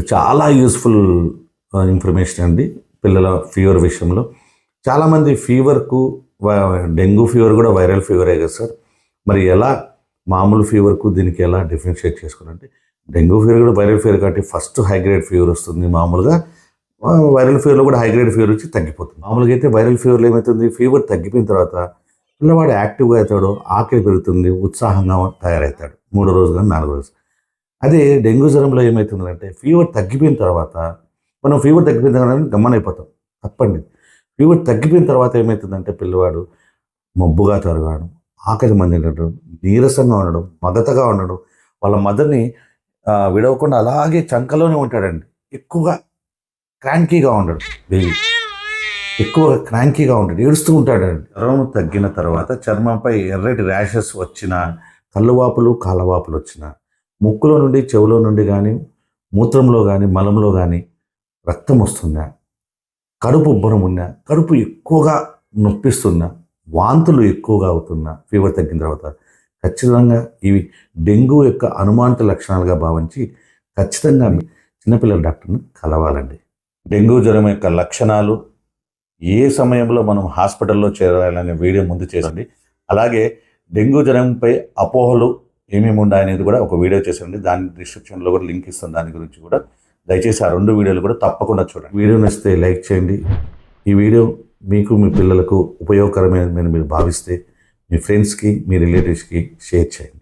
ఇది చాలా useful information అండి పిల్లల ఫీవర్ విషయంలో. చాలామంది ఫీవర్కు డెంగ్యూ ఫీవర్ కూడా వైరల్ ఫీవరే కదా సార్. మరి ఎలా మామూలు ఫీవర్కు దీనికి ఎలా డిఫరెన్షియేట్ చేసుకోవాలంటే డెంగ్యూ ఫీవర్ కూడా వైరల్ ఫీవర్ కాబట్టి ఫస్ట్ హైగ్రేడ్ ఫీవర్ వస్తుంది మామూలుగా. వైరల్ ఫీవర్లో కూడా హైగ్రేడ్ ఫీవర్ వచ్చి తగ్గిపోతుంది. మామూలుగా అయితే వైరల్ ఫీవర్లో ఏమవుతుంది? ఫీవర్ తగ్గిపోయిన తర్వాత పిల్లవాడు యాక్టివ్గా అవుతాడు ఆకలి పెరుగుతుంది ఉత్సాహంగా తయారవుతాడు. మూడో రోజు కానీ నాలుగో రోజు. అదే డెంగ్యూ జ్వరంలో ఏమవుతుందంటే ఫీవర్ తగ్గిపోయిన తర్వాత మనం ఫీవర్ తగ్గిపోయిన తర్వాత గమ్మనైపోతాం తప్పండి. ఫీవర్ తగ్గిపోయిన తర్వాత ఏమవుతుందంటే పిల్లవాడు మబ్బుగా తరగడం ఆకలి ఉండడం నీరసంగా ఉండడం మగతగా ఉండడం వాళ్ళ మదర్ని విడవకుండా అలాగే చంకలోనే ఉంటాడండి. ఎక్కువగా క్రాంకీగా ఉండడు. బేబీ ఎక్కువగా క్రాంకీగా ఉంటాడు ఏడుస్తూ ఉంటాడండి. జ్వరం తగ్గిన తర్వాత చర్మంపై ఎర్రటి ర్యాషెస్ వచ్చిన కళ్ళువాపులు కాలవాపులు వచ్చిన ముక్కులో నుండి చెవులో నుండి కానీ మూత్రంలో కానీ మలంలో కానీ రక్తం వస్తుందా కడుపు ఉబ్బరం ఉన్నా కడుపు ఎక్కువగా నొప్పిస్తున్నా వాంతులు ఎక్కువగా అవుతున్నా ఫీవర్ తగ్గిన తర్వాత ఖచ్చితంగా ఇవి డెంగ్యూ యొక్క అనుమానిత లక్షణాలుగా భావించి ఖచ్చితంగా చిన్నపిల్లల డాక్టర్ని కలవాలండి. డెంగ్యూ జ్వరం యొక్క లక్షణాలు ఏ సమయంలో మనం హాస్పిటల్లో చేరాలనే వీడియో ముందు చేసండి అలాగే డెంగ్యూ జ్వరంపై అపోహలు ఏమేమి ఉన్నాయనేది కూడా ఒక వీడియో చేసండి దాని డిస్క్రిప్షన్లో కూడా లింక్ ఇస్తాను. దాని గురించి కూడా దయచేసి ఆ రెండు వీడియోలు కూడా తప్పకుండా చూడండి. వీడియో నచ్చితే లైక్ చేయండి. ఈ వీడియో మీకు మీ పిల్లలకు ఉపయోగకరమైన మీరు భావిస్తే మీ ఫ్రెండ్స్కి మీ రిలేటివ్స్కి షేర్ చేయండి.